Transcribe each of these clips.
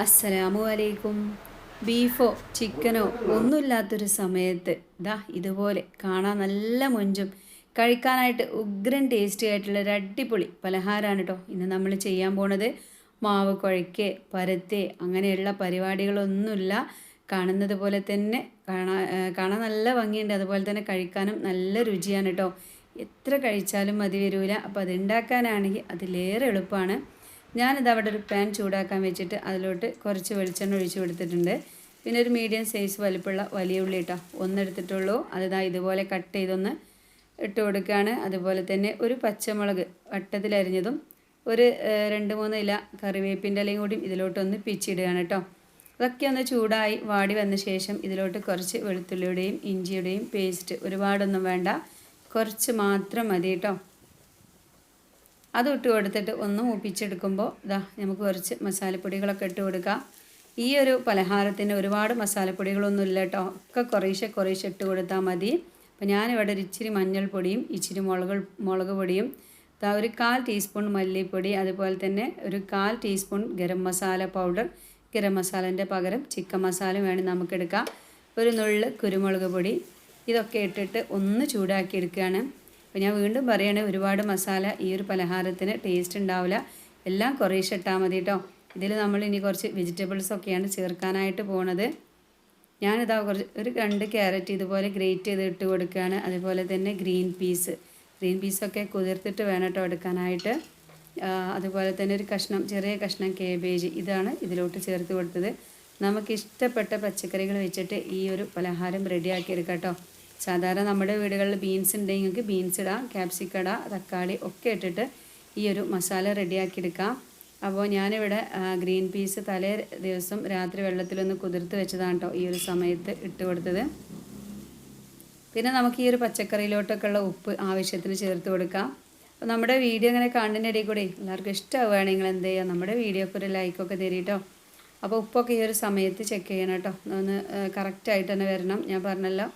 അസ്സലാമു അലൈക്കും. ബീഫോ ചിക്കനോ ഒന്നുമില്ലാത്തൊരു സമയത്ത് ഇതാ ഇതുപോലെ കാണാൻ നല്ല മൊഞ്ചും കഴിക്കാനായിട്ട് ഉഗ്രൻ ടേസ്റ്റി ആയിട്ടുള്ള ഒരു അടിപൊളി പലഹാരമാണ് കേട്ടോ ഇന്ന് നമ്മൾ ചെയ്യാൻ പോണത്. മാവ് കുഴയ്ക്ക് പരത്തെ അങ്ങനെയുള്ള പരിപാടികളൊന്നുമില്ല. കാണുന്നത് പോലെ തന്നെ കാണാൻ കാണാൻ നല്ല ഭംഗിയുണ്ട്. അതുപോലെ തന്നെ കഴിക്കാനും നല്ല രുചിയാണ് കേട്ടോ എത്ര കഴിച്ചാലും മതി വരില്ല അപ്പോൾ അതുണ്ടാക്കാനാണെങ്കിൽ അതിലേറെ എളുപ്പമാണ് ഞാനിത് അവിടെ ഒരു പാൻ ചൂടാക്കാൻ വെച്ചിട്ട് അതിലോട്ട് കുറച്ച് വെളിച്ചെണ്ണ ഒഴിച്ച് കൊടുത്തിട്ടുണ്ട്. പിന്നെ ഒരു മീഡിയം സൈസ് വലിപ്പമുള്ള വലിയ ഉള്ളി കേട്ടോ ഒന്നെടുത്തിട്ടുള്ളൂ. അതിതാ ഇതുപോലെ കട്ട് ചെയ്തൊന്ന് ഇട്ട് കൊടുക്കുകയാണ് അതുപോലെ തന്നെ ഒരു പച്ചമുളക് വട്ടത്തിലരിഞ്ഞതും ഒരു രണ്ട് മൂന്ന് ഇല കറിവേപ്പിന്റെ ഇലയും കൂടി ഇതിലോട്ടൊന്ന് പിച്ചിടുകയാണ് കേട്ടോ. അതൊക്കെ ഒന്ന് ചൂടായി വാടി വന്ന ശേഷം ഇതിലോട്ട് കുറച്ച് വെളുത്തുള്ളിയുടെയും ഇഞ്ചിയുടെയും പേസ്റ്റ് ഒരുപാടൊന്നും വേണ്ട. കുറച്ച് മാത്രം മതി കേട്ടോ. അത് ഇട്ട് കൊടുത്തിട്ട് ഒന്ന് മൂപ്പിച്ചെടുക്കുമ്പോൾ ഇതാ നമുക്ക് കുറച്ച് മസാലപ്പൊടികളൊക്കെ ഇട്ട് കൊടുക്കാം. ഈ ഒരു പലഹാരത്തിന് ഒരുപാട് മസാലപ്പൊടികളൊന്നും ഇല്ല കേട്ടോ. ഒക്കെ കുറേശ്ശെ കുറേശ്ശെ ഇട്ട് കൊടുത്താൽ മതി. അപ്പോൾ ഞാനിവിടെ ഒരു ഇച്ചിരി മഞ്ഞൾപ്പൊടിയും ഇച്ചിരി മുളക് മുളക് പൊടിയും ഒരു കാൽ ടീസ്പൂൺ മല്ലിപ്പൊടി അതുപോലെ തന്നെ ഒരു കാൽ ടീസ്പൂൺ ഗരം മസാല പൗഡർ ഗരം മസാലേന്റെ പകരം ചിക്കൻ മസാല വേണം നമുക്കെടുക്കാം. ഒരു നുള്ള് കുരുമുളക് പൊടി ഇതൊക്കെ ഇട്ടിട്ട് ഒന്ന് ചൂടാക്കി എടുക്കുകയാണ്. അപ്പോൾ ഞാൻ വീണ്ടും പറയുകയാണ് ഒരുപാട് മസാല ഈ ഒരു പലഹാരത്തിന് ടേസ്റ്റ് ഉണ്ടാവില്ല. എല്ലാം കുറേശ്ശെ ഇട്ടാൽ മതി കേട്ടോ ഇതിൽ നമ്മൾ ഇനി കുറച്ച് വെജിറ്റബിൾസ് ഒക്കെയാണ് ചേർക്കാനായിട്ട് പോണത്. ഞാനിതാ കുറച്ച് ഒരു രണ്ട് ക്യാരറ്റ് ഇതുപോലെ ഗ്രേറ്റ് ചെയ്ത് ഇട്ട് കൊടുക്കുകയാണ് അതുപോലെ തന്നെ ഗ്രീൻ പീസ് ഗ്രീൻ പീസൊക്കെ കുതിർത്തിട്ട് വേണം കേട്ടോ എടുക്കാനായിട്ട്. അതുപോലെ തന്നെ ഒരു കഷ്ണം ചെറിയ കഷ്ണം കേബേജ് ഇതാണ് ഇതിലോട്ട് ചേർത്ത് കൊടുത്തത്. നമുക്ക് ഇഷ്ടപ്പെട്ട പച്ചക്കറികൾ വെച്ചിട്ട് ഈ ഒരു പലഹാരം റെഡിയാക്കി എടുക്കാം കേട്ടോ സാധാരണ നമ്മുടെ വീടുകളിൽ ബീൻസ് ഉണ്ടെങ്കിൽ നിങ്ങൾക്ക് ബീൻസ് ഇടാം ക്യാപ്സിക്കം ഇടാം തക്കാളി ഒക്കെ ഇട്ടിട്ട് ഈ ഒരു മസാല റെഡിയാക്കി എടുക്കാം. അപ്പോൾ ഞാനിവിടെ ഗ്രീൻ പീസ് തലേ ദിവസം രാത്രി വെള്ളത്തിലൊന്ന് കുതിർത്ത് വെച്ചതാണ് കേട്ടോ ഈ ഒരു സമയത്ത് ഇട്ട് കൊടുത്തത്. പിന്നെ നമുക്ക് ഈ ഒരു പച്ചക്കറിയിലോട്ടൊക്കെ ഉള്ള ഉപ്പ് ആവശ്യത്തിന് ചേർത്ത് കൊടുക്കാം. അപ്പോൾ നമ്മുടെ വീഡിയോ ഇങ്ങനെ കാണുന്നതിന്റെ ഇടയിൽ കൂടി എല്ലാവർക്കും ഇഷ്ടമാവുകയാണ്. നിങ്ങൾ എന്ത് ചെയ്യുക? നമ്മുടെ വീഡിയോക്ക് ഒരു ലൈക്കൊക്കെ തരീട്ടോ. അപ്പോൾ ഉപ്പൊക്കെ ഈ ഒരു സമയത്ത് ചെക്ക് ചെയ്യണം കേട്ടോ ഒന്ന് കറക്റ്റായിട്ട് തന്നെ വരണം. ഞാൻ പറഞ്ഞല്ലോ.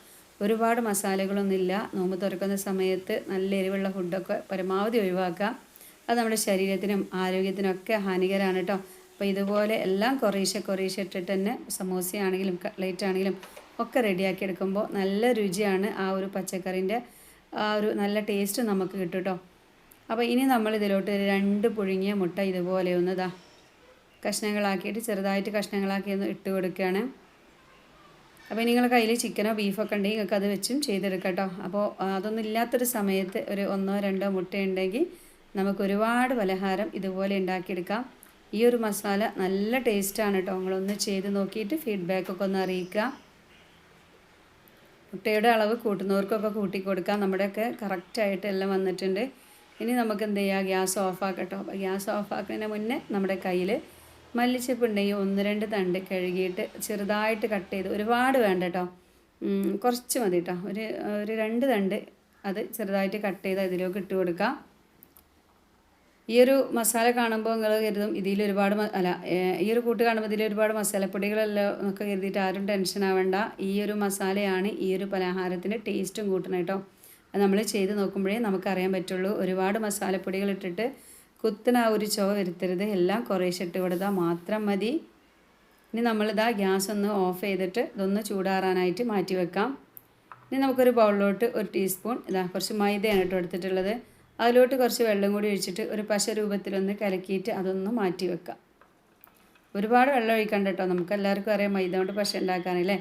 ഒരുപാട് മസാലകളൊന്നുമില്ല. നോമ്പ് തുറക്കുന്ന സമയത്ത് നല്ല എരിവുള്ള ഫുഡൊക്കെ പരമാവധി ഒഴിവാക്കുക. അത് നമ്മുടെ ശരീരത്തിനും ആരോഗ്യത്തിനൊക്കെ ഹാനികരമാണ് കേട്ടോ. അപ്പോൾ ഇതുപോലെ എല്ലാം കുറേശ്ശെ കുറേശ്ശെ ഇട്ടിട്ട് തന്നെ സമോസയാണെങ്കിലും കട്ട്ലേറ്റ് ആണെങ്കിലും ഒക്കെ റെഡിയാക്കി എടുക്കുമ്പോൾ നല്ല രുചിയാണ് ആ ഒരു പച്ചക്കറിന്റെ ആ ഒരു നല്ല ടേസ്റ്റ് നമുക്ക് കിട്ടും കേട്ടോ. അപ്പോൾ ഇനി നമ്മൾ ഇതിലോട്ട് രണ്ട് പുഴുങ്ങിയ മുട്ട ഇതുപോലെ ഒന്ന് കഷ്ണങ്ങളാക്കിയിട്ട് ചെറുതായിട്ട് കഷ്ണങ്ങളാക്കി ഒന്ന് ഇട്ട് കൊടുക്കുകയാണ്. അപ്പോൾ നിങ്ങളുടെ കയ്യിൽ ചിക്കനോ ബീഫൊക്കെ ഉണ്ടെങ്കിൽ നിങ്ങൾക്ക് അത് വെച്ചും ചെയ്തെടുക്കാം കേട്ടോ അപ്പോൾ അതൊന്നും ഇല്ലാത്തൊരു സമയത്ത് ഒരു ഒന്നോ രണ്ടോ മുട്ട ഉണ്ടെങ്കിൽ നമുക്ക് ഒരുപാട് പലഹാരം ഇതുപോലെ ഉണ്ടാക്കിയെടുക്കാം. ഈ ഒരു മസാല നല്ല ടേസ്റ്റാണ് കേട്ടോ നിങ്ങളൊന്ന് ചെയ്ത് നോക്കിയിട്ട് ഫീഡ്ബാക്കൊക്കെ ഒന്ന് അറിയിക്കുക. മുട്ടയുടെ അളവ് കൂട്ടുന്നവർക്കൊക്കെ കൂട്ടി കൊടുക്കാം നമ്മുടെയൊക്കെ കറക്റ്റായിട്ട് എല്ലാം വന്നിട്ടുണ്ട്. ഇനി നമുക്ക് എന്ത് ചെയ്യാം? ഗ്യാസ് ഓഫാക്കട്ടോ അപ്പോൾ ഗ്യാസ് ഓഫാക്കുന്നതിന് മുന്നേ നമ്മുടെ കയ്യിൽ മല്ലിച്ചപ്പ് ഉണ്ടെങ്കിൽ ഒന്ന് രണ്ട് തണ്ട് കഴുകിയിട്ട് ചെറുതായിട്ട് കട്ട് ചെയ്ത് ഒരുപാട് വേണ്ട കേട്ടോ. കുറച്ച് മതി കേട്ടോ. ഒരു ഒരു രണ്ട് തണ്ട് അത് ചെറുതായിട്ട് കട്ട് ചെയ്ത് ഇതിലേക്ക് ഇട്ട് കൊടുക്കാം. ഈ ഒരു മസാല കാണുമ്പോൾ നിങ്ങൾ കരുതും ഇതിൽ ഒരുപാട് അല്ല ഈ ഒരു കൂട്ട് കാണുമ്പോൾ ഇതിൽ ഒരുപാട് മസാലപ്പൊടികളല്ലോ എന്നൊക്കെ കരുതിയിട്ട് ആരും ടെൻഷൻ ആവേണ്ട. ഈ ഒരു മസാലയാണ് ഈ ഒരു പലഹാരത്തിന്റെ ടേസ്റ്റും കൂട്ടണം കേട്ടോ. അത് നമ്മൾ ചെയ്ത് നോക്കുമ്പോഴേ നമുക്കറിയാൻ പറ്റുള്ളൂ. ഒരുപാട് മസാലപ്പൊടികൾ ഇട്ടിട്ട് കുത്തിന് ഒരു ചുവ വരുത്തരുത്. എല്ലാം കുറേശ്ശെ ഇട്ട് കൊടുത്താൽ മാത്രം മതി. ഇനി നമ്മളിതാ ഗ്യാസ് ഒന്ന് ഓഫ് ചെയ്തിട്ട് ഇതൊന്ന് ചൂടാറാനായിട്ട് മാറ്റി വെക്കാം. ഇനി നമുക്കൊരു ബൗളിലോട്ട് ഒരു ടീസ്പൂൺ ഇതാ കുറച്ച് മൈദയാണ് കേട്ടോ എടുത്തിട്ടുള്ളത്. അതിലോട്ട് കുറച്ച് വെള്ളം കൂടി ഒഴിച്ചിട്ട് ഒരു പശ രൂപത്തിലൊന്ന് കലക്കിയിട്ട് അതൊന്ന് മാറ്റി വെക്കാം. ഒരുപാട് വെള്ളം ഒഴിക്കണ്ട കേട്ടോ. നമുക്ക് എല്ലാവർക്കും അറിയാം മൈദ കൊണ്ട് പശ ഉണ്ടാക്കാനല്ലേ?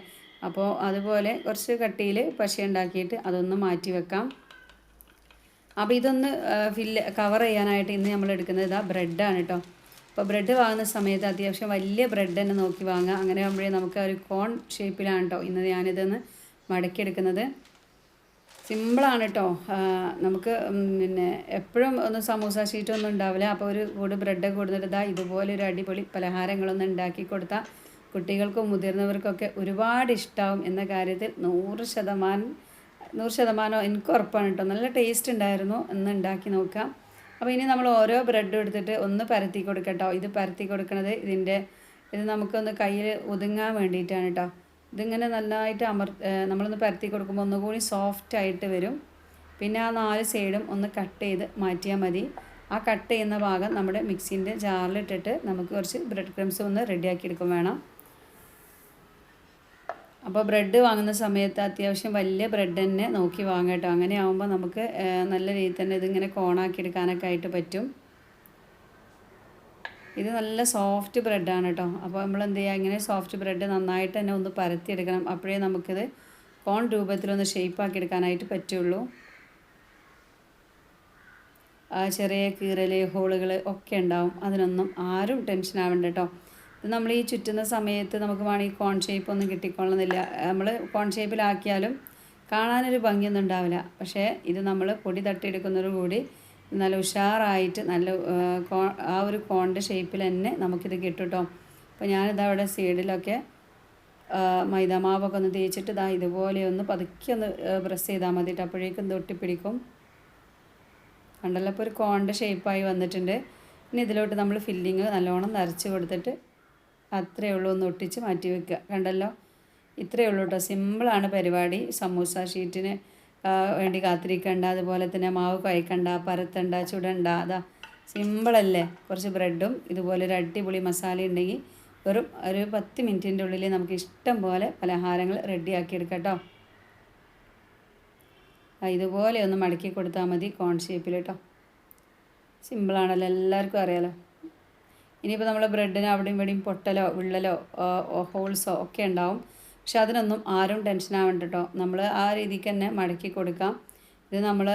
അപ്പോൾ അതുപോലെ കുറച്ച് കട്ടിയിൽ പശ ഉണ്ടാക്കിയിട്ട് അതൊന്ന് മാറ്റി വെക്കാം. അപ്പോൾ ഇതൊന്ന് ഫില്ല് കവർ ചെയ്യാനായിട്ട് ഇന്ന് നമ്മൾ എടുക്കുന്നത് ഇതാ ബ്രെഡാണ് കേട്ടോ അപ്പോൾ ബ്രെഡ് വാങ്ങുന്ന സമയത്ത് അത്യാവശ്യം വലിയ ബ്രെഡ് തന്നെ നോക്കി വാങ്ങുക. അങ്ങനെ ആകുമ്പോഴേ നമുക്ക് ഒരു കോൺ ഷേപ്പിലാണ് കേട്ടോ ഇന്ന് ഞാനിതൊന്ന് മടക്കിയെടുക്കുന്നത്. സിമ്പിളാണ് കേട്ടോ നമുക്ക് പിന്നെ എപ്പോഴും ഒന്നും സമൂസ ഷീറ്റൊന്നും ഉണ്ടാവില്ല. അപ്പോൾ ഒരു കൂട് ബ്രെഡ് കൊടുത്തിട്ട് ഇതാ ഇതുപോലെ ഒരു അടിപൊളി പലഹാരങ്ങളൊന്നും ഉണ്ടാക്കി കൊടുത്താൽ കുട്ടികൾക്കും മുതിർന്നവർക്കൊക്കെ ഒരുപാട് ഇഷ്ടമാവും എന്ന കാര്യത്തിൽ നൂറ് ശതമാനം നൂറ് ശതമാനം എനിക്ക് ഉറപ്പാണ് കേട്ടോ. നല്ല ടേസ്റ്റ് ഉണ്ടായിരുന്നു. എന്ന് ഉണ്ടാക്കി നോക്കാം. അപ്പോൾ ഇനി നമ്മൾ ഓരോ ബ്രെഡും എടുത്തിട്ട് ഒന്ന് പരത്തി കൊടുക്കട്ടോ. ഇത് പരത്തി കൊടുക്കണത് ഇതിന്റെ ഇത് നമുക്കൊന്ന് കയ്യിൽ ഒതുങ്ങാൻ വേണ്ടിയിട്ടാണ് കേട്ടോ. ഇതിങ്ങനെ നന്നായിട്ട് അമർ നമ്മളൊന്ന് പരത്തി കൊടുക്കുമ്പോൾ ഒന്നുകൂടി സോഫ്റ്റ് ആയിട്ട് വരും. പിന്നെ ആ നാല് സൈഡും ഒന്ന് കട്ട് ചെയ്ത് മാറ്റിയാൽ മതി. ആ കട്ട് ചെയ്യുന്ന ഭാഗം നമ്മുടെ മിക്സിന്റെ ജാറിലിട്ടിട്ട് നമുക്ക് കുറച്ച് ബ്രെഡ് ക്രംസ് ഒന്ന് റെഡിയാക്കി എടുക്കും വേണം. അപ്പോൾ ബ്രെഡ് വാങ്ങുന്ന സമയത്ത് അത്യാവശ്യം വലിയ ബ്രെഡ് തന്നെ നോക്കി വാങ്ങാം കേട്ടോ. അങ്ങനെ ആകുമ്പോൾ നമുക്ക് നല്ല രീതിയിൽ തന്നെ ഇതിങ്ങനെ കോണാക്കി എടുക്കാനൊക്കെ ആയിട്ട് പറ്റും. ഇത് നല്ല സോഫ്റ്റ് ബ്രെഡാണ് കേട്ടോ. അപ്പോൾ നമ്മൾ എന്ത് ചെയ്യുക ഇങ്ങനെ സോഫ്റ്റ് ബ്രെഡ് നന്നായിട്ട് തന്നെ ഒന്ന് പരത്തിയെടുക്കണം. അപ്പോഴേ നമുക്കിത് കോൺ രൂപത്തിലൊന്ന് ഷേപ്പാക്കി എടുക്കാനായിട്ട് പറ്റുള്ളൂ. ചെറിയ കീറൽ ഹോളുകൾ ഒക്കെ ഉണ്ടാവും. അതിനൊന്നും ആരും ടെൻഷൻ ആവേണ്ട കേട്ടോ. നമ്മൾ ഈ ചുറ്റുന്ന സമയത്ത് നമുക്ക് വേണമെങ്കിൽ കോൺ ഷേപ്പ് ഒന്നും കിട്ടിക്കൊള്ളുന്നില്ല നമ്മൾ കോൺ ഷേപ്പിലാക്കിയാലും കാണാനൊരു ഭംഗിയൊന്നും ഉണ്ടാവില്ല. പക്ഷേ ഇത് നമ്മൾ പൊടി തട്ടിയെടുക്കുന്നതോടുകൂടി നല്ല ഉഷാറായിട്ട് നല്ല ആ ഒരു കോണിന്റെ ഷേപ്പിൽ തന്നെ നമുക്കിത് കിട്ടും കേട്ടോ അപ്പോൾ ഞാനിത് അവിടെ സൈഡിലൊക്കെ മൈദാമാവൊക്കെ ഒന്ന് തേച്ചിട്ട് ഇതാ ഇതുപോലെ ഒന്ന് പതുക്കെ ഒന്ന് പ്രസ് ചെയ്താൽ മതി അപ്പോഴേക്കും തൊട്ടിപ്പിടിക്കും കണ്ടല്ലോ ഇപ്പോൾ ഒരു കോണിന്റെ ഷേപ്പായി വന്നിട്ടുണ്ട്. ഇനി ഇതിലോട്ട് നമ്മൾ ഫില്ലിങ് നല്ലോണം നിറച്ച് കൊടുത്തിട്ട് അത്രയേ ഉള്ളൂ ഒന്ന് ഒട്ടിച്ച് മാറ്റി വെക്കുക. കണ്ടല്ലോ? ഇത്രയേ ഉള്ളൂ കേട്ടോ. സിമ്പിളാണ് പരിപാടി. സമൂസ ഷീറ്റിന് വേണ്ടി കാത്തിരിക്കണ്ട. അതുപോലെ തന്നെ മാവ് കുഴക്കണ്ട പരത്തണ്ട ചുടണ്ട. അതാ സിമ്പിളല്ലേ? കുറച്ച് ബ്രെഡും ഇതുപോലെ ഒരു അടിപൊളി മസാല ഉണ്ടെങ്കിൽ വെറും ഒരു പത്ത് മിനിറ്റിന്റെ ഉള്ളിൽ നമുക്ക് ഇഷ്ടം പോലെ പലഹാരങ്ങൾ റെഡിയാക്കി എടുക്കാം ഇതുപോലെ ഒന്ന് മടക്കി കൊടുത്താൽ മതി കോൺ ഷേപ്പിൽ കേട്ടോ. സിമ്പിളാണല്ലോ. എല്ലാവർക്കും അറിയാലോ. ഇനിയിപ്പോൾ നമ്മൾ ബ്രെഡിന് അവിടെയും ഇവിടെയും പൊട്ടലോ വിള്ളലോ ഹോൾസോ ഒക്കെ ഉണ്ടാവും. പക്ഷെ അതിനൊന്നും ആരും ടെൻഷൻ ആവേണ്ട കേട്ടോ. നമ്മൾ ആ രീതിക്ക് തന്നെ മടക്കി കൊടുക്കാം. ഇത് നമ്മൾ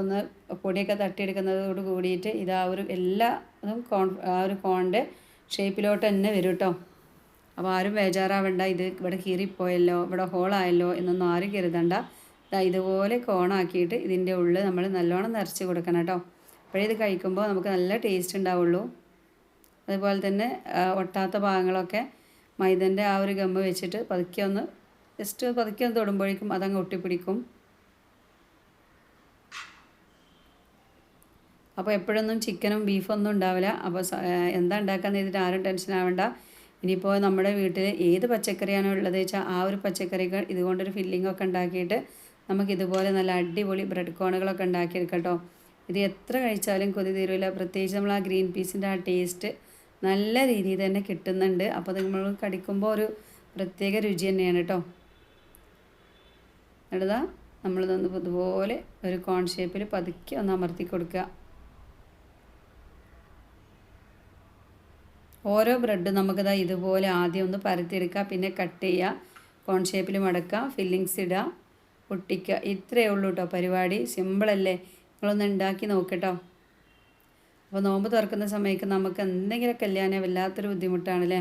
ഒന്ന് പൊടിയൊക്കെ തട്ടിയെടുക്കുന്നതോട് കൂടിയിട്ട് ഇത് ആ ഒരു എല്ലാ കോൺ ആ ഒരു കോണിന്റെ ഷേപ്പിലോട്ട് തന്നെ വരും കേട്ടോ. അപ്പോൾ ആരും ബേജാറാവണ്ട. ഇത് ഇവിടെ കീറിപ്പോയല്ലോ ഇവിടെ ഹോളായല്ലോ എന്നൊന്നും ആരും കരുതണ്ട. ഇതുപോലെ കോണാക്കിയിട്ട് ഇതിന്റെ ഉള്ളിൽ നമ്മൾ നല്ലോണം നിറച്ച് കൊടുക്കണം കേട്ടോ. അപ്പോഴേ ഇത് കഴിക്കുമ്പോൾ നമുക്ക് നല്ല ടേസ്റ്റ് ഉണ്ടാവുള്ളൂ. അതുപോലെ തന്നെ ഒട്ടാത്ത ഭാഗങ്ങളൊക്കെ മൈദന്റെ ആ ഒരു ഗമ്മ വെച്ചിട്ട് പതുക്കെ ഒന്ന് ജസ്റ്റ് പതുക്കെ ഒന്ന് തൊടുമ്പോഴേക്കും അതങ്ങ് ഒട്ടിപ്പിടിക്കും. അപ്പോൾ എപ്പോഴൊന്നും ചിക്കനും ബീഫൊന്നും ഉണ്ടാവില്ല. അപ്പോൾ എന്താ ഉണ്ടാക്കാന്ന് ചെയ്തിട്ട് ആരും ടെൻഷൻ ആവണ്ട. ഇനിയിപ്പോൾ നമ്മുടെ വീട്ടിൽ ഏത് പച്ചക്കറിയാണോ ഉള്ളത് വെച്ചാൽ ആ ഒരു പച്ചക്കറികൾ ഇതുകൊണ്ടൊരു ഫില്ലിങ്ങൊക്കെ ഉണ്ടാക്കിയിട്ട് നമുക്ക് ഇതുപോലെ നല്ല അടിപൊളി ബ്രെഡ് കോണുകളൊക്കെ ഉണ്ടാക്കിയെടുക്കട്ടോ ഇത് എത്ര കഴിച്ചാലും കൊതി തീരില്ല പ്രത്യേകിച്ച് നമ്മൾ ആ ഗ്രീൻ പീസിന്റെ ആ ടേസ്റ്റ് നല്ല രീതിയിൽ തന്നെ കിട്ടുന്നുണ്ട്. അപ്പോൾ നമ്മൾ കടിക്കുമ്പോൾ ഒരു പ്രത്യേക രുചി തന്നെയാണ് കേട്ടോ എടുതാ നമ്മൾ ഇതുപോലെ ഒരു കോൺ ഷേപ്പിൽ പതുക്കി ഒന്ന് അമർത്തി കൊടുക്കുക. ഓരോ ബ്രെഡ് നമുക്കിതാ ഇതുപോലെ ആദ്യം ഒന്ന് പരത്തിയെടുക്കുക. പിന്നെ കട്ട് ചെയ്യുക. കോൺ ഷേപ്പിൽ മടക്കുക. ഫില്ലിങ്സ് ഇടുക. ഒട്ടിക്കുക ഇത്രയേ ഉള്ളൂ കേട്ടോ പരിപാടി. സിമ്പിളല്ലേ നിങ്ങളൊന്ന് ഉണ്ടാക്കി നോക്കട്ടോ അപ്പോൾ നോമ്പ് തുറക്കുന്ന സമയത്ത് നമുക്ക് എന്തെങ്കിലും കല്യാണം വല്ലാത്തൊരു ബുദ്ധിമുട്ടാണല്ലേ?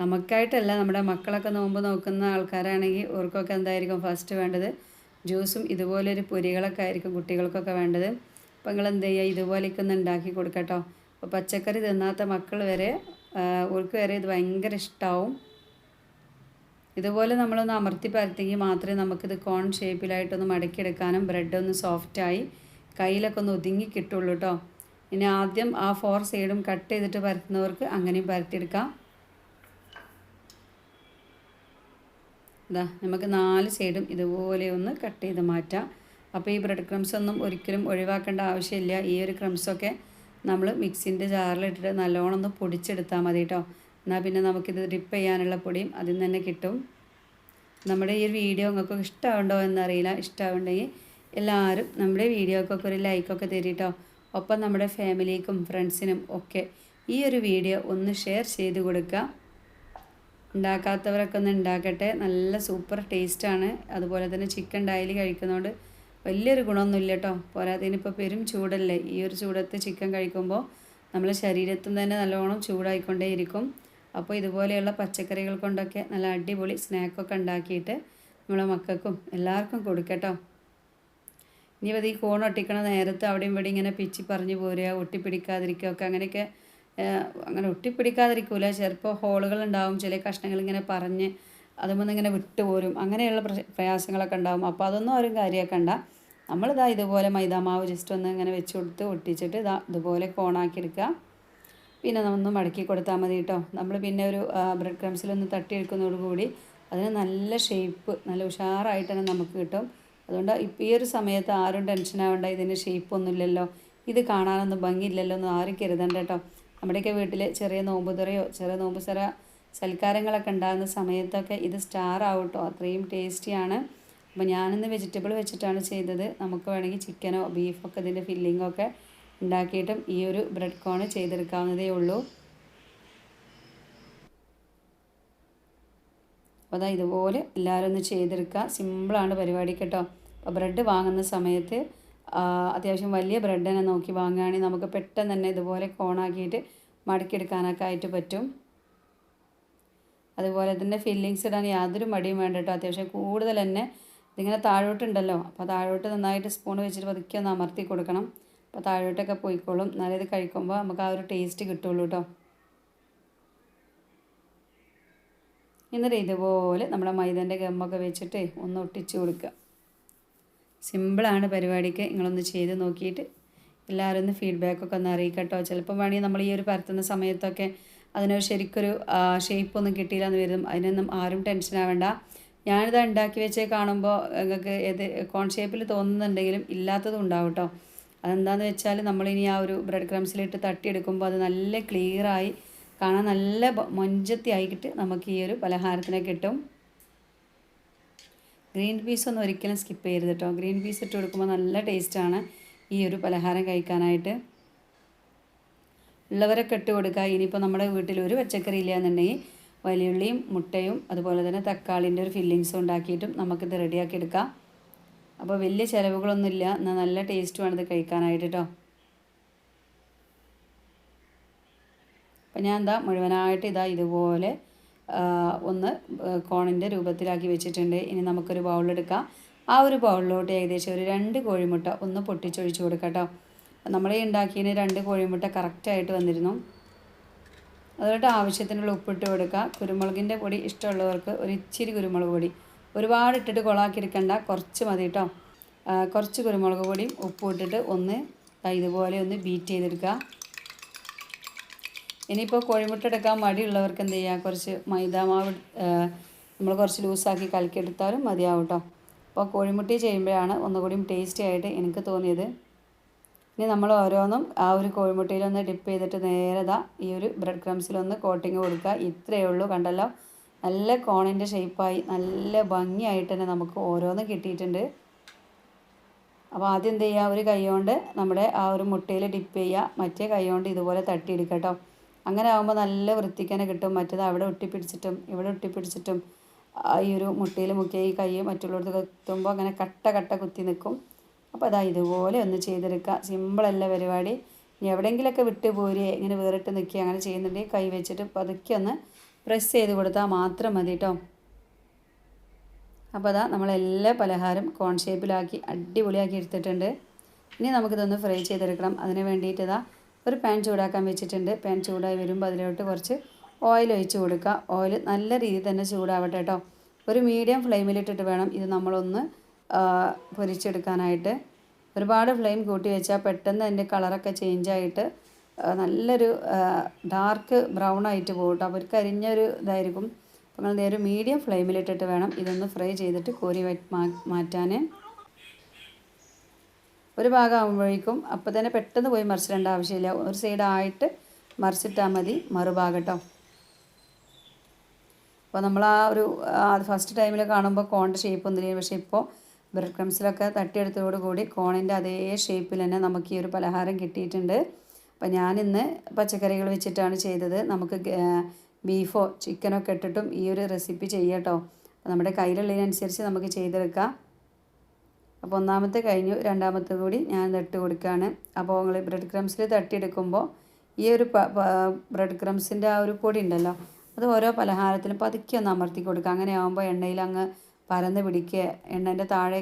നമുക്കായിട്ടല്ല നമ്മുടെ മക്കളൊക്കെ നോമ്പ് നോക്കുന്ന ആൾക്കാരാണെങ്കിൽ ഓർക്കൊക്കെ എന്തായിരിക്കും ഫസ്റ്റ് വേണ്ടത്? ജ്യൂസും ഇതുപോലൊരു പൊരികളൊക്കെ ആയിരിക്കും കുട്ടികൾക്കൊക്കെ വേണ്ടത്. അപ്പോൾ നിങ്ങൾ എന്ത് ചെയ്യുക ഇതുപോലെയൊക്കെ ഒന്ന് ഉണ്ടാക്കി കൊടുക്കട്ടോ. അപ്പോൾ പച്ചക്കറി തിന്നാത്ത മക്കൾ വരെ അവർക്ക് വരെ ഇത് ഭയങ്കര ഇഷ്ടമാവും ഇതുപോലെ നമ്മളൊന്ന് അമർത്തി പരത്തിയെങ്കിൽ മാത്രമേ നമുക്കിത് കോൺ ഷേപ്പിലായിട്ടൊന്ന് മടക്കിയെടുക്കാനും ബ്രെഡ് ഒന്ന് സോഫ്റ്റായി കയ്യിലൊക്കെ ഒന്ന് ഒതുങ്ങി കിട്ടുള്ളൂ കേട്ടോ ഇനി ആദ്യം ആ ഫോർ സൈഡും കട്ട് ചെയ്തിട്ട് പരത്തുന്നവർക്ക് അങ്ങനെയും പരത്തിയെടുക്കാം. ഇതാ നമുക്ക് നാല് സൈഡും ഇതുപോലെ ഒന്ന് കട്ട് ചെയ്ത് മാറ്റാം. അപ്പോൾ ഈ ബ്രെഡ് ക്രംസ് ഒന്നും ഒരിക്കലും ഒഴിവാക്കേണ്ട ആവശ്യമില്ല. ഈ ഒരു ക്രംസൊക്കെ നമ്മൾ മിക്സിന്റെ ജാറിലിട്ടിട്ട് നല്ലോണം ഒന്ന് പൊടിച്ചെടുത്താൽ മതി കേട്ടോ എന്നാൽ പിന്നെ നമുക്കിത് ഡിപ്പ് ചെയ്യാനുള്ള പൊടിയും അതിൽ തന്നെ കിട്ടും. നമ്മുടെ ഈ വീഡിയോ നിങ്ങൾക്ക് ഇഷ്ടമുണ്ടോ എന്നറിയില്ല. ഇഷ്ടമുണ്ടെങ്കിൽ എല്ലാവരും നമ്മുടെ വീഡിയോക്കൊക്കെ ഒരു ലൈക്കൊക്കെ തരിട്ടോ. ഒപ്പം നമ്മുടെ ഫാമിലിക്കും ഫ്രണ്ട്സിനും ഒക്കെ ഈ ഒരു വീഡിയോ ഒന്ന് ഷെയർ ചെയ്ത് കൊടുക്കുക. ഉണ്ടാക്കാത്തവരൊക്കെ ഒന്ന് ഉണ്ടാക്കട്ടെ. നല്ല സൂപ്പർ ടേസ്റ്റാണ്. അതുപോലെ തന്നെ ചിക്കൻ ഡയലി കഴിക്കുന്നതുകൊണ്ട് വലിയൊരു ഗുണമൊന്നുമില്ല കേട്ടോ. പോരാത്തതിന് ഇപ്പോൾ പെരും ചൂടല്ലേ? ഈ ഒരു ചൂടത്ത് ചിക്കൻ കഴിക്കുമ്പോൾ നമ്മളെ ശരീരത്തും തന്നെ നല്ലോണം ചൂടായിക്കൊണ്ടേയിരിക്കും അപ്പോൾ ഇതുപോലെയുള്ള പച്ചക്കറികൾ കൊണ്ടൊക്കെ നല്ല അടിപൊളി സ്നാക്കൊക്കെ ഉണ്ടാക്കിയിട്ട് നമ്മളെ മക്കൾക്കും എല്ലാവർക്കും കൊടുക്കട്ടോ ഇനി അത് ഈ കോൺ ഒട്ടിക്കണ നേരത്ത് അവിടെയും ഇവിടെ ഇങ്ങനെ പിച്ചി പറഞ്ഞു പോരുക ഒട്ടിപ്പിടിക്കാതിരിക്കുക ഒക്കെ അങ്ങനെയൊക്കെ അങ്ങനെ ഒട്ടിപ്പിടിക്കാതിരിക്കില്ല ചിലപ്പോൾ ഹോളുകൾ ഉണ്ടാവും ചില കഷ്ണങ്ങൾ ഇങ്ങനെ പറഞ്ഞ് അതുമൊന്നും ഇങ്ങനെ വിട്ടുപോരും അങ്ങനെയുള്ള പ്രയാസങ്ങളൊക്കെ ഉണ്ടാവും. അപ്പോൾ അതൊന്നും ആരും കാര്യമാക്കണ്ട നമ്മളിതാ ഇതുപോലെ മൈദാമാവ് ജസ്റ്റ് ഒന്ന് ഇങ്ങനെ വെച്ച് കൊടുത്ത് ഒട്ടിച്ചിട്ട് ഇതാ ഇതുപോലെ കോണാക്കി എടുക്കുക പിന്നെ ഒന്ന് മടക്കി കൊടുത്താൽ മതി കേട്ടോ നമ്മൾ പിന്നെ ഒരു ബ്രെഡ് ക്രംസിലൊന്ന് തട്ടിയെടുക്കുന്നതോടുകൂടി അതിന് നല്ല ഷേപ്പ് നല്ല ഉഷാറായിട്ട് തന്നെ നമുക്ക് കിട്ടും. അതുകൊണ്ട് ഇപ്പം ഈ ഒരു സമയത്ത് ആരും ടെൻഷൻ ആവേണ്ട ഇതിന് ഷേപ്പൊന്നുമില്ലല്ലോ ഇത് കാണാനൊന്നും ഭംഗിയില്ലല്ലോ എന്ന് ആരും കരുതണ്ട കേട്ടോ നമ്മുടെയൊക്കെ വീട്ടിൽ ചെറിയ നോമ്പ് തുറയോ ചെറിയ നോമ്പ് ചെറ സൽക്കാരങ്ങളൊക്കെ ഉണ്ടാകുന്ന സമയത്തൊക്കെ ഇത് സ്റ്റാർ ആവട്ടോ അത്രയും ടേസ്റ്റിയാണ് അപ്പോൾ ഞാനിന്ന് വെജിറ്റബിൾ വെച്ചിട്ടാണ് ചെയ്തത്. നമുക്ക് വേണമെങ്കിൽ ചിക്കനോ ബീഫൊക്കെ ഇതിന്റെ ഫില്ലിങ്ങൊക്കെ ഉണ്ടാക്കിയിട്ടും ഈ ഒരു ബ്രെഡ് കോൺ ചെയ്തെടുക്കാവുന്നതേ ഉള്ളൂ. അപ്പോൾ അതാ ഇതുപോലെ എല്ലാവരും ഒന്ന് ചെയ്തെടുക്കുക. സിമ്പിളാണ് പരിപാടി കേട്ടോ. അപ്പോൾ ബ്രെഡ് വാങ്ങുന്ന സമയത്ത് അത്യാവശ്യം വലിയ ബ്രെഡ് തന്നെ നോക്കി വാങ്ങുകയാണെങ്കിൽ നമുക്ക് പെട്ടെന്ന് തന്നെ ഇതുപോലെ കോണാക്കിയിട്ട് മടക്കിയെടുക്കാനൊക്കെ ആയിട്ട് പറ്റും. അതുപോലെ തന്നെ ഫില്ലിങ്സ് ഇടാൻ യാതൊരു മടിയും വേണ്ട കേട്ടോ. അത്യാവശ്യം കൂടുതൽ തന്നെ ഇതിങ്ങനെ താഴോട്ടുണ്ടല്ലോ. അപ്പോൾ താഴോട്ട് നന്നായിട്ട് സ്പൂൺ വെച്ചിട്ട് പതുക്കെ ഒന്ന് അമർത്തി കൊടുക്കണം. അപ്പോൾ താഴോട്ടൊക്കെ പോയിക്കോളും. നല്ലത് ഇത് കഴിക്കുമ്പോൾ നമുക്ക് ആ ഒരു ടേസ്റ്റ് കിട്ടുള്ളൂ കേട്ടോ. എന്നിട്ട് ഇതുപോലെ നമ്മുടെ മൈദന്റെ ഗമ്മൊക്കെ വെച്ചിട്ട് ഒന്ന് ഒട്ടിച്ച് കൊടുക്കുക. സിമ്പിളാണ് പരിപാടിക്ക്. നിങ്ങളൊന്ന് ചെയ്ത് നോക്കിയിട്ട് എല്ലാവരും ഒന്ന് ഫീഡ്ബാക്കൊക്കെ ഒന്ന് അറിയിക്കട്ടോ. ചിലപ്പോൾ വേണമെങ്കിൽ നമ്മൾ ഈ ഒരു പരത്തുന്ന സമയത്തൊക്കെ അതിനൊരു ശരിക്കൊരു ഷേപ്പൊന്നും കിട്ടിയില്ല എന്ന് വരും. അതിനൊന്നും ആരും ടെൻഷൻ ആവേണ്ട. ഞാനിത് ഉണ്ടാക്കി വെച്ചേ കാണുമ്പോൾ നിങ്ങൾക്ക് ഏത് കോൺ ഷേപ്പിൽ തോന്നുന്നുണ്ടെങ്കിലും ഇല്ലാത്തതും ഉണ്ടാവും കേട്ടോ അതെന്താണെന്ന് വെച്ചാൽ നമ്മളിനി ആ ഒരു ബ്രെഡ് ക്രംസിലിട്ട് തട്ടിയെടുക്കുമ്പോൾ അത് നല്ല ക്ലിയറായി കാണാൻ നല്ല മൊഞ്ചത്തി ആയിട്ട് നമുക്ക് ഈ ഒരു പലഹാരത്തിനെ കിട്ടും. ഗ്രീൻ പീസ് ഒന്നും ഒരിക്കലും സ്കിപ്പ് ചെയ്യരുത് കേട്ടോ ഗ്രീൻ പീസ് ഇട്ട് കൊടുക്കുമ്പോൾ നല്ല ടേസ്റ്റാണ് ഈ ഒരു പലഹാരം കഴിക്കാനായിട്ട്. ഉള്ളവരൊക്കെ ഇട്ട് കൊടുക്കുക ഇനിയിപ്പോൾ നമ്മുടെ വീട്ടിൽ ഒരു പച്ചക്കറി ഇല്ല എന്നുണ്ടെങ്കിൽ വലിയുള്ളിയും മുട്ടയും അതുപോലെ തന്നെ തക്കാളിന്റെ ഒരു ഫില്ലിങ്സും ഉണ്ടാക്കിയിട്ടും നമുക്കിത് റെഡിയാക്കി എടുക്കാം. അപ്പോൾ വലിയ ചിലവുകളൊന്നുമില്ല. എന്നാൽ നല്ല ടേസ്റ്റുമാണിത് കഴിക്കാനായിട്ട് കേട്ടോ അപ്പം ഞാൻ എന്താ മുഴുവനായിട്ട് ഇതാ ഇതുപോലെ ഒന്ന് കോണിന്റെ രൂപത്തിലാക്കി വെച്ചിട്ടുണ്ട്. ഇനി നമുക്കൊരു ബൗളെടുക്കാം ആ ഒരു ബൗളിലോട്ട് ഏകദേശം ഒരു രണ്ട് കോഴിമുട്ട ഒന്ന് പൊട്ടിച്ചൊഴിച്ച് കൊടുക്കാം കേട്ടോ നമ്മൾ ഉണ്ടാക്കിയതിന് രണ്ട് കോഴിമുട്ട കറക്റ്റായിട്ട് വന്നിരുന്നു. അതുകൊണ്ട് ആവശ്യത്തിനുള്ള ഉപ്പിട്ട് കൊടുക്കുക കുരുമുളകിന്റെ പൊടി ഇഷ്ടമുള്ളവർക്ക് ഒരു ഇച്ചിരി കുരുമുളക് പൊടി. ഒരുപാട് ഇട്ടിട്ട് കൊളാക്കി എടുക്കണ്ട കുറച്ച് മതി കേട്ടോ കുറച്ച് കുരുമുളക് പൊടിയും ഉപ്പും ഇട്ടിട്ട് ഒന്ന് ഇതുപോലെ ഒന്ന് ബീറ്റ് ചെയ്തെടുക്കുക ഇനിയിപ്പോൾ കോഴിമുട്ട എടുക്കാൻ മടിയുള്ളവർക്ക് എന്ത് ചെയ്യുക കുറച്ച് മൈദാമാവ് നമ്മൾ കുറച്ച് ലൂസാക്കി കലക്കിയെടുത്താലും മതിയാവും കേട്ടോ അപ്പോൾ കോഴിമുട്ടി ചെയ്യുമ്പോഴാണ് ഒന്നുകൂടിയും ടേസ്റ്റി ആയിട്ട് എനിക്ക് തോന്നിയത്. ഇനി നമ്മൾ ഓരോന്നും ആ ഒരു കോഴിമുട്ടയിലൊന്ന് ഡിപ്പ് ചെയ്തിട്ട് നേരെ ഈ ഒരു ബ്രെഡ് ക്രംസിലൊന്ന് കോട്ടിങ് കൊടുക്കുക. ഇത്രയേ ഉള്ളൂ കണ്ടല്ലോ. നല്ല കോണിന്റെ ഷേപ്പായി നല്ല ഭംഗിയായിട്ട് തന്നെ നമുക്ക് ഓരോന്നും കിട്ടിയിട്ടുണ്ട്. അപ്പോൾ ആദ്യം എന്ത് ചെയ്യുക? ഒരു കൈ കൊണ്ട് നമ്മുടെ ആ ഒരു മുട്ടയിൽ ഡിപ്പ് ചെയ്യുക. മറ്റേ കൈ കൊണ്ട് ഇതുപോലെ തട്ടിയെടുക്കാം കേട്ടോ. അങ്ങനെ ആകുമ്പോൾ നല്ല വൃത്തിക്ക് തന്നെ കിട്ടും. മറ്റേത് അവിടെ ഒട്ടിപ്പിടിച്ചിട്ടും ഇവിടെ ഒട്ടിപ്പിടിച്ചിട്ടും ഈ ഒരു മുട്ടയിൽ മുക്കിയ ഈ കൈ മറ്റുള്ളവർക്ക് എത്തുമ്പോൾ അങ്ങനെ കട്ട കട്ട കുത്തി നിൽക്കും അപ്പോൾ അതാ ഇതുപോലെ ഒന്ന് ചെയ്തെടുക്കുക സിമ്പിളല്ല പരിപാടി. ഇനി എവിടെയെങ്കിലുമൊക്കെ വിട്ട് പോരുകയെ ഇങ്ങനെ വേറിട്ട് നിൽക്കുക അങ്ങനെ ചെയ്യുന്നുണ്ടെങ്കിൽ കൈ വെച്ചിട്ട് പതുക്കെ ഒന്ന് പ്രസ് ചെയ്ത് കൊടുത്താൽ മാത്രം മതി കേട്ടോ അപ്പോൾ അതാ നമ്മളെല്ലാ പലഹാരം കോൺ ഷേപ്പിലാക്കി അടിപൊളിയാക്കി എടുത്തിട്ടുണ്ട്. ഇനി നമുക്കിതൊന്ന് ഫ്രൈ ചെയ്തെടുക്കണം. അതിന് വേണ്ടിയിട്ട് ഇതാ ഒരു പാൻ ചൂടാക്കാൻ വെച്ചിട്ടുണ്ട്. പാൻ ചൂടായി വരുമ്പോൾ അതിലോട്ട് കുറച്ച് ഓയിൽ ഒഴിച്ച് കൊടുക്കുക. ഓയിൽ നല്ല രീതിയിൽ തന്നെ ചൂടാവട്ടെ കേട്ടോ ഒരു മീഡിയം ഫ്ലെയിമിലിട്ടിട്ട് വേണം ഇത് നമ്മളൊന്ന് പൊരിച്ചെടുക്കാനായിട്ട്. ഒരുപാട് ഫ്ലെയിം കൂട്ടി വെച്ചാൽ പെട്ടെന്ന് അതിന്റെ കളറൊക്കെ ചേഞ്ചായിട്ട് നല്ലൊരു ഡാർക്ക് ബ്രൗൺ ആയിട്ട് പോകും കേട്ടോ അപ്പോൾ ഒരു കരിഞ്ഞൊരു ഇതായിരിക്കും. അപ്പോൾ നിങ്ങൾ നേരെ മീഡിയം ഫ്ലെയിമിലിട്ടിട്ട് വേണം ഇതൊന്ന് ഫ്രൈ ചെയ്തിട്ട് കോരി മാറ്റാൻ ഒരു ഭാഗം ആകുമ്പോഴേക്കും അപ്പോൾ തന്നെ പെട്ടെന്ന് പോയി മറിച്ചിടേണ്ട ആവശ്യമില്ല. ഒരു സൈഡായിട്ട് മറിച്ചിട്ടാൽ മതി. മറുഭാഗം കേട്ടോ അപ്പോൾ നമ്മൾ ആ ഒരു ഫസ്റ്റ് ടൈമിൽ കാണുമ്പോൾ കോണിന്റെ ഷേപ്പ് ഒന്നുമില്ല? പക്ഷേ ഇപ്പോൾ ബ്രെഡ് ക്രംസിലൊക്കെ തട്ടിയെടുത്തതോടുകൂടി കോണിന്റെ അതേ ഷേപ്പിൽ തന്നെ നമുക്ക് ഈ ഒരു പലഹാരം കിട്ടിയിട്ടുണ്ട്. അപ്പോൾ ഞാനിന്ന് പച്ചക്കറികൾ വെച്ചിട്ടാണ് ചെയ്തത്. നമുക്ക് ബീഫോ ചിക്കനോ ഒക്കെ ഇട്ടിട്ടും ഈ ഒരു റെസിപ്പി ചെയ്യാം കേട്ടോ നമ്മുടെ കയ്യിലുള്ളതിനനുസരിച്ച് നമുക്ക് ചെയ്തെടുക്കാം. അപ്പോൾ ഒന്നാമത്തെ കഴിഞ്ഞു രണ്ടാമത്തെ കൂടി ഞാൻ ഇട്ട് കൊടുക്കുകയാണ്. അപ്പോൾ നിങ്ങൾ ബ്രെഡ് ക്രംസിൽ തട്ടിയെടുക്കുമ്പോൾ ഈ ഒരു ബ്രെഡ് ക്രംസിന്റെ ആ ഒരു പൊടി ഉണ്ടല്ലോ അത് ഓരോ പലഹാരത്തിലും പതുക്കെ ഒന്ന് അമർത്തി കൊടുക്കുക. അങ്ങനെ ആകുമ്പോൾ എണ്ണയിൽ അങ്ങ് പരന്ന് പിടിക്കുക എണ്ണന്റെ താഴെ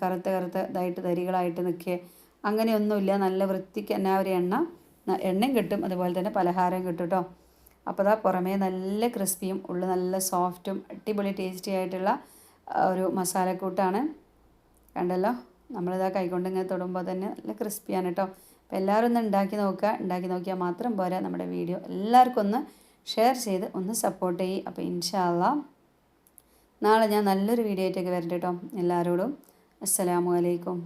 കറുത്ത കറുത്ത ഇതായിട്ട് തരികളായിട്ട് നിൽക്കുക. അങ്ങനെയൊന്നുമില്ല നല്ല വൃത്തിക്ക് തന്നെ ഒരു എണ്ണ എണ്ണയും കിട്ടും അതുപോലെ തന്നെ പലഹാരം കിട്ടും കേട്ടോ അപ്പോൾ അതാ പുറമേ നല്ല ക്രിസ്പിയും ഉള്ളു നല്ല സോഫ്റ്റും അടിപൊളി ടേസ്റ്റി ആയിട്ടുള്ള ഒരു മസാലക്കൂട്ടാണ്. കണ്ടല്ലോ? നമ്മളിതാ കൈകൊണ്ട് ഇങ്ങനെ തൊടുമ്പോൾ തന്നെ നല്ല ക്രിസ്പിയാണ് കേട്ടോ. അപ്പോൾ എല്ലാവരും ഒന്ന് ഉണ്ടാക്കി നോക്കുക. ഉണ്ടാക്കി നോക്കിയാൽ മാത്രം പോരാ നമ്മുടെ വീഡിയോ. എല്ലാവർക്കും ഒന്ന് ഷെയർ ചെയ്ത് ഒന്ന് സപ്പോർട്ട് ചെയ്യും. അപ്പോൾ ഇൻഷാല്ല നാളെ ഞാൻ നല്ലൊരു വീഡിയോ ആയിട്ടൊക്കെ വരട്ടെ കേട്ടോ. എല്ലാവരോടും. അസ്സലാമു അലൈക്കും.